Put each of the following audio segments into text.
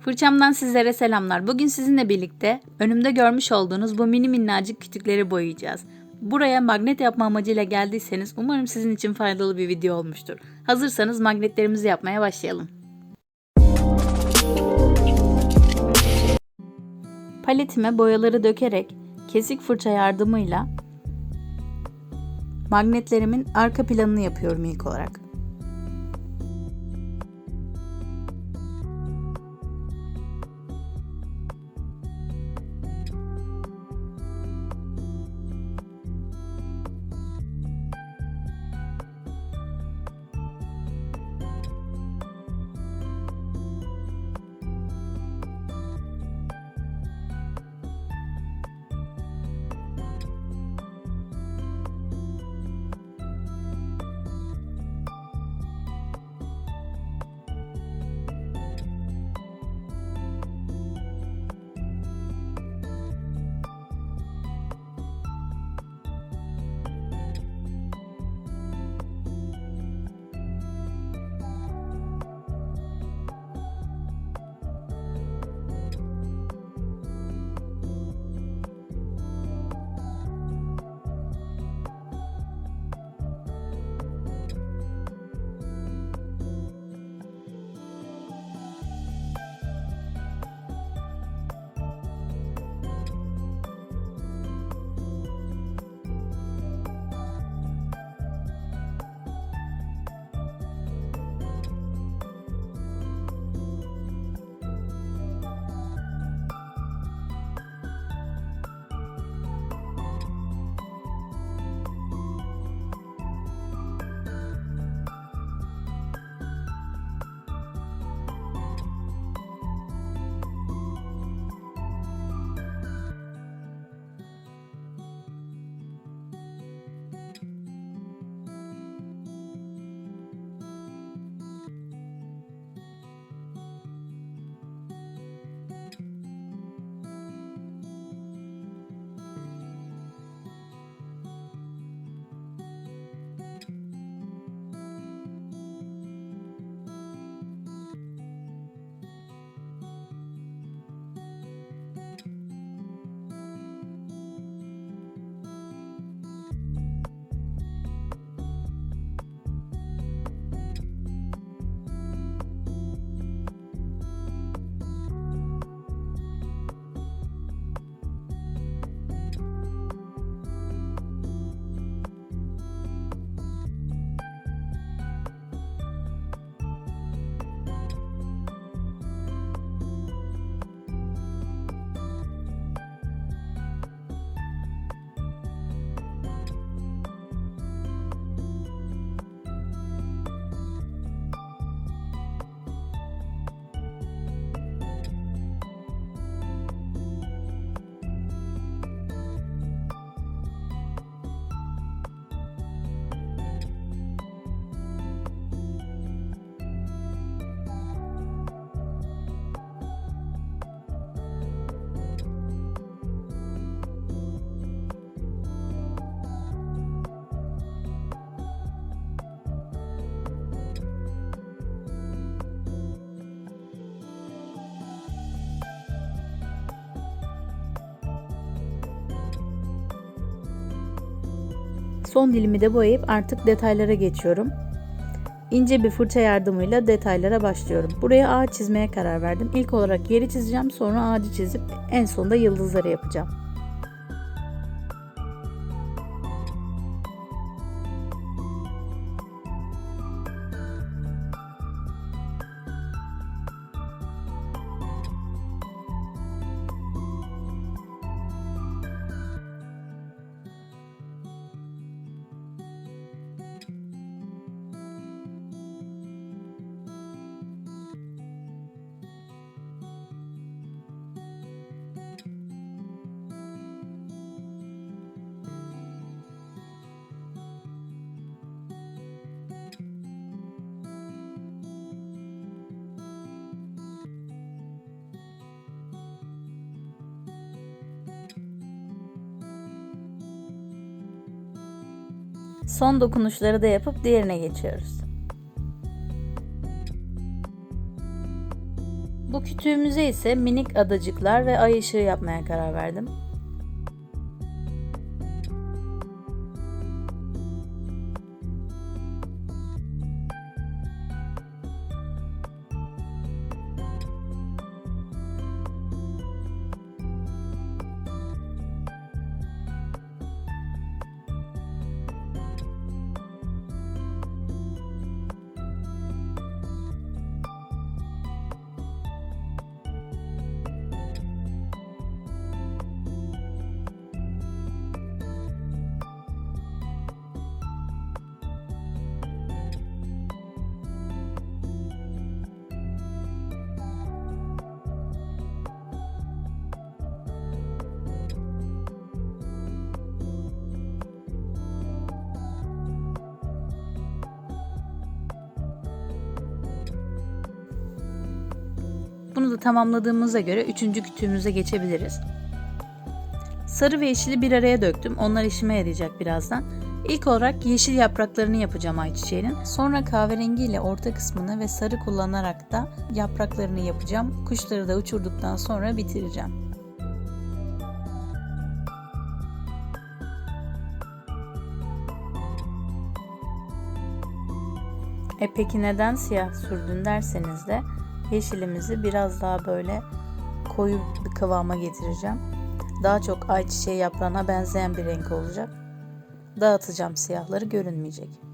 Fırçamdan sizlere selamlar. Bugün sizinle birlikte önümde görmüş olduğunuz bu mini minnacık kütükleri boyayacağız. Buraya magnet yapma amacıyla geldiyseniz umarım sizin için faydalı bir video olmuştur. Hazırsanız magnetlerimizi yapmaya başlayalım. Paletime boyaları dökerek kesik fırça yardımıyla magnetlerimin arka planını yapıyorum ilk olarak. Son dilimi de boyayıp artık detaylara geçiyorum. İnce bir fırça yardımıyla detaylara başlıyorum. Buraya ağaç çizmeye karar verdim. İlk olarak yeri çizeceğim, sonra ağacı çizip en sonunda yıldızları yapacağım. Son dokunuşları da yapıp diğerine geçiyoruz. Bu Kütüğümüze ise minik adacıklar ve ay ışığı yapmaya karar verdim. Bunu da tamamladığımıza göre üçüncü kütüğümüze geçebiliriz. Sarı ve yeşili bir araya döktüm. Onlar işime yarayacak birazdan. İlk olarak yeşil yapraklarını yapacağım ayçiçeğinin. Sonra kahverengi ile orta kısmını ve sarı kullanarak da yapraklarını yapacağım. Kuşları da uçurduktan sonra bitireceğim. E peki neden siyah sürdün derseniz de yeşilimizi biraz daha böyle koyu bir kıvama getireceğim. Daha çok ayçiçeği yaprağına benzeyen bir renk olacak. Dağıtacağım siyahları görünmeyecek.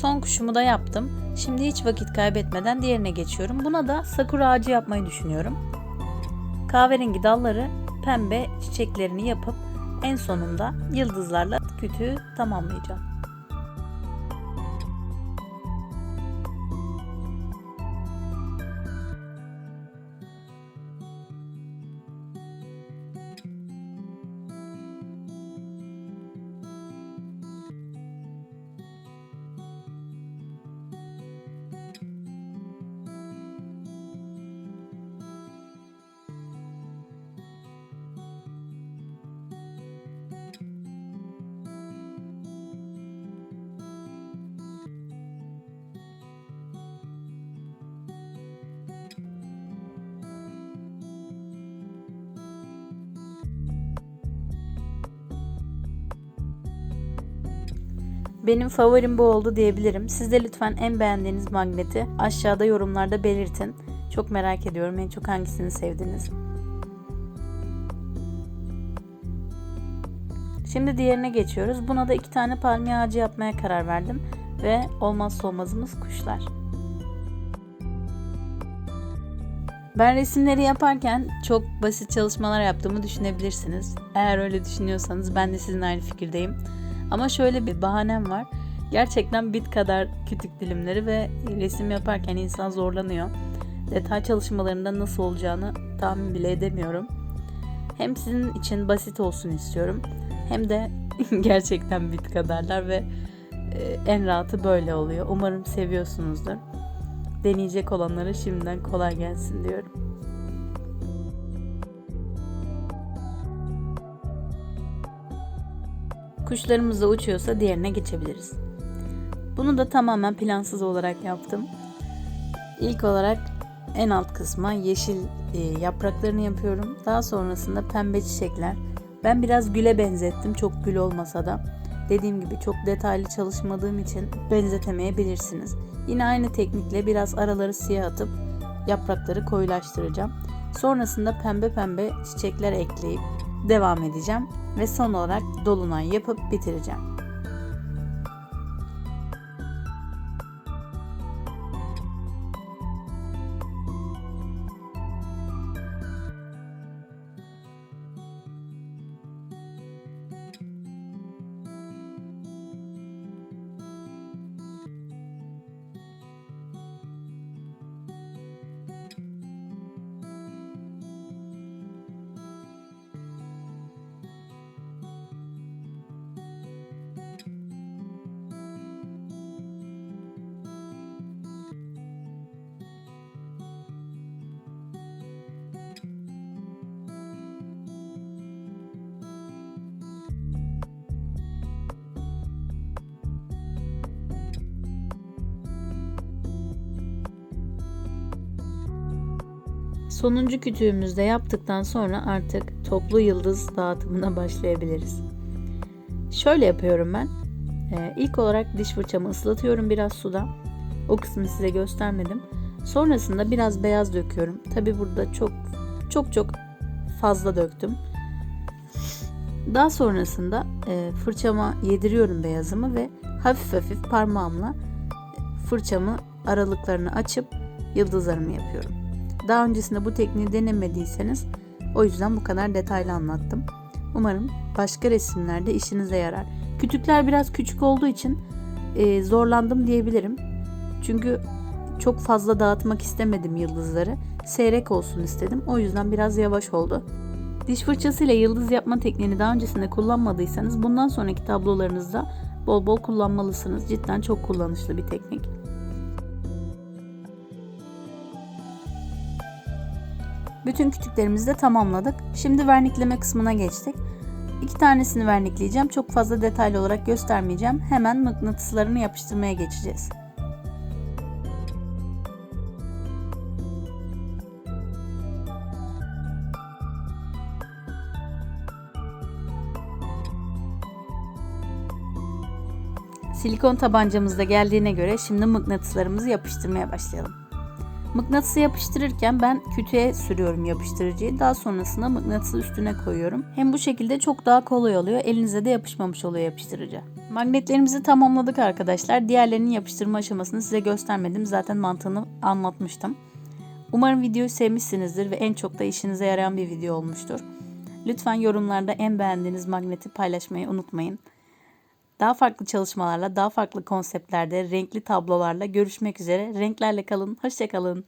Son kuşumu da yaptım. Şimdi hiç vakit kaybetmeden diğerine geçiyorum. Buna da sakura ağacı yapmayı düşünüyorum. Kahverengi dalları pembe çiçeklerini yapıp en sonunda yıldızlarla kütüğü tamamlayacağım. Benim favorim bu oldu diyebilirim. Siz de lütfen en beğendiğiniz magneti aşağıda yorumlarda belirtin. Çok merak ediyorum en çok hangisini sevdiniz. Şimdi diğerine geçiyoruz. Buna da iki tane palmiye ağacı yapmaya karar verdim. Ve olmazsa olmazımız kuşlar. Ben resimleri yaparken çok basit çalışmalar yaptığımı düşünebilirsiniz. Eğer öyle düşünüyorsanız ben de sizin aynı fikirdeyim. Ama şöyle bir bahanem var. Gerçekten bit kadar kütük dilimleri ve resim yaparken insan zorlanıyor. Detay çalışmalarında nasıl olacağını tahmin bile edemiyorum. Hem sizin için basit olsun istiyorum. Hem de gerçekten bit kadarlar ve e, en rahatı böyle oluyor. Umarım seviyorsunuzdur. Deneyecek olanlara şimdiden kolay gelsin diyorum. Kuşlarımız da uçuyorsa diğerine geçebiliriz. Bunu da tamamen plansız olarak yaptım. İlk olarak en alt kısma yeşil e, yapraklarını yapıyorum. Daha sonrasında pembe çiçekler. Ben biraz güle benzettim çok gül olmasa da. Dediğim gibi çok detaylı çalışmadığım için benzetemeyebilirsiniz. Yine aynı teknikle biraz araları siyah atıp yaprakları koyulaştıracağım. Sonrasında pembe pembe çiçekler ekleyip devam edeceğim ve son olarak dolunay yapıp bitireceğim. Sonuncu kütüğümüzü de yaptıktan sonra artık toplu yıldız dağıtımına başlayabiliriz. Şöyle yapıyorum ben. Ee, ilk olarak diş fırçamı ıslatıyorum biraz suda. O kısmını size göstermedim. Sonrasında biraz beyaz döküyorum. Tabi burada çok çok çok fazla döktüm. Daha sonrasında e, fırçama yediriyorum beyazımı ve hafif hafif parmağımla fırçamı aralıklarını açıp yıldızlarımı yapıyorum. Daha öncesinde bu tekniği denemediyseniz o yüzden bu kadar detaylı anlattım. Umarım başka resimlerde işinize yarar. Kütükler biraz küçük olduğu için e, zorlandım diyebilirim. Çünkü çok fazla dağıtmak istemedim yıldızları. Seyrek olsun istedim. O yüzden biraz yavaş oldu. Diş fırçasıyla yıldız yapma tekniğini daha öncesinde kullanmadıysanız bundan sonraki tablolarınızda bol bol kullanmalısınız. Cidden çok kullanışlı bir teknik. Bütün kütüklerimizi de tamamladık. Şimdi vernikleme kısmına geçtik. İki tanesini vernikleyeceğim. Çok fazla detaylı olarak göstermeyeceğim. Hemen mıknatıslarını yapıştırmaya geçeceğiz. Silikon tabancamız da geldiğine göre şimdi mıknatıslarımızı yapıştırmaya başlayalım. Mıknatısı yapıştırırken ben kütüğe sürüyorum yapıştırıcıyı. Daha sonrasında mıknatısı üstüne koyuyorum. Hem bu şekilde çok daha kolay oluyor. Elinize de yapışmamış oluyor yapıştırıcı. Magnetlerimizi tamamladık arkadaşlar. Diğerlerinin yapıştırma aşamasını size göstermedim. Zaten mantığını anlatmıştım. Umarım videoyu sevmişsinizdir ve en çok da işinize yarayan bir video olmuştur. Lütfen yorumlarda en beğendiğiniz magneti paylaşmayı unutmayın. Daha farklı çalışmalarla, daha farklı konseptlerde, renkli tablolarla görüşmek üzere. Renklerle kalın, hoşçakalın.